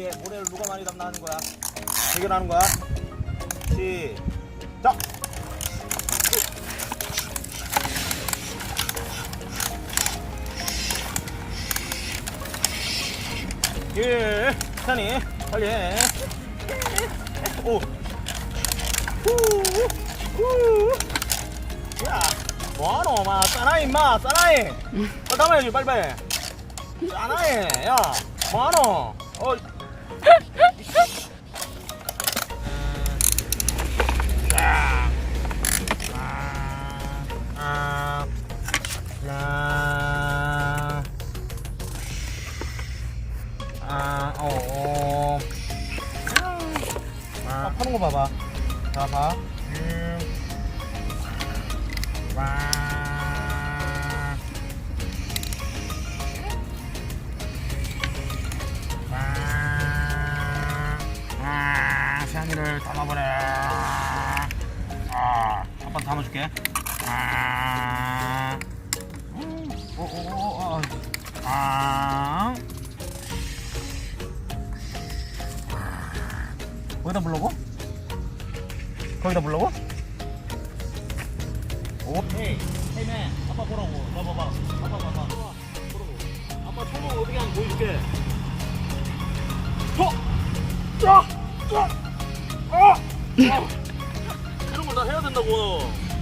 이게 모래를 누가 많이 담나 하는 거야? 대결하는 거야? 시작! 예, 천천히, 빨리 해. 오. 후, 후. 야, 뭐하노, 마, 싸나이, 임마, 싸나이. 빨리 담아야지, 빨리빨리. 싸나이, 야, 뭐하노? 어. 야. 아, 파는 거 봐봐. 자, 봐. 음. 와. 와. 아, 시안이를 담아버려. 아, 한번 담아줄게. 아. 음, 오, 오, 오, 오, 아. 거기다 불러고? 거기다 불러고? 오, 헤이, 헤이맨, 아빠 보라고. 봐봐봐. 아빠 봐봐. 아빠 총각 어떻게 하는지 보여줄게. 쳐! 짜! 짜! 아! 아! 이런 걸 다 해야 된다고.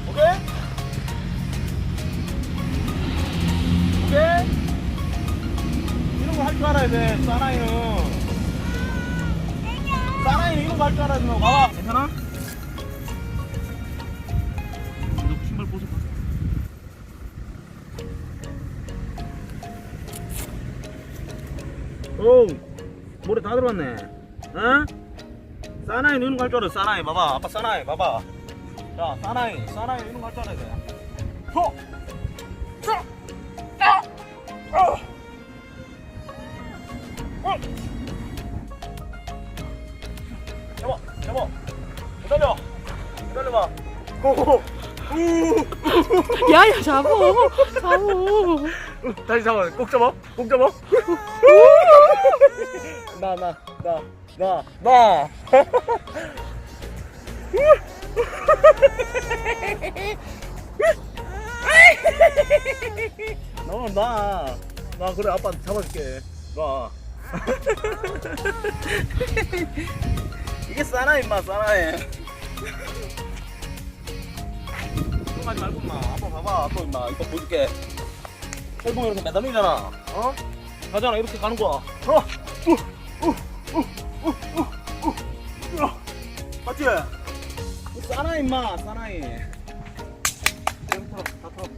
오케이? 오케이? 이런 거 할 줄 알아야 돼, 사나이는. 사나이는 이런 거 할 줄 알아야 된다고. 봐봐. 괜찮아? 오, 모래 다 들어왔네. 어? 사나이 거할줄 알아. 사나이 봐봐. 아빠 사나이 봐봐. 자, 사나이, 사나이 거할줄 알아야 돼. 호, 자, 아, 아, 어. 여보, 여보, 기다려, 기다려봐. 호호, 우. 야야 잡어 잡어 다시 잡아. 꼭 잡아. 꼭 잡아. 나, 나, 나, 나, 나. 너, 나. 나, 그래, 아빠 잡아줄게. 나. 이게 싸나, 임마, 싸나해. 하지 말고, 임마. 아빠 봐봐. 아빠, 임마. 이거 보여줄게. 헬봉 이렇게 매달리잖아. 어? 가잖아. 이렇게 가는 거야. 어? 우, 우, 우, 우. 맞지? 싸나 임마. 싸나이. 다 털어.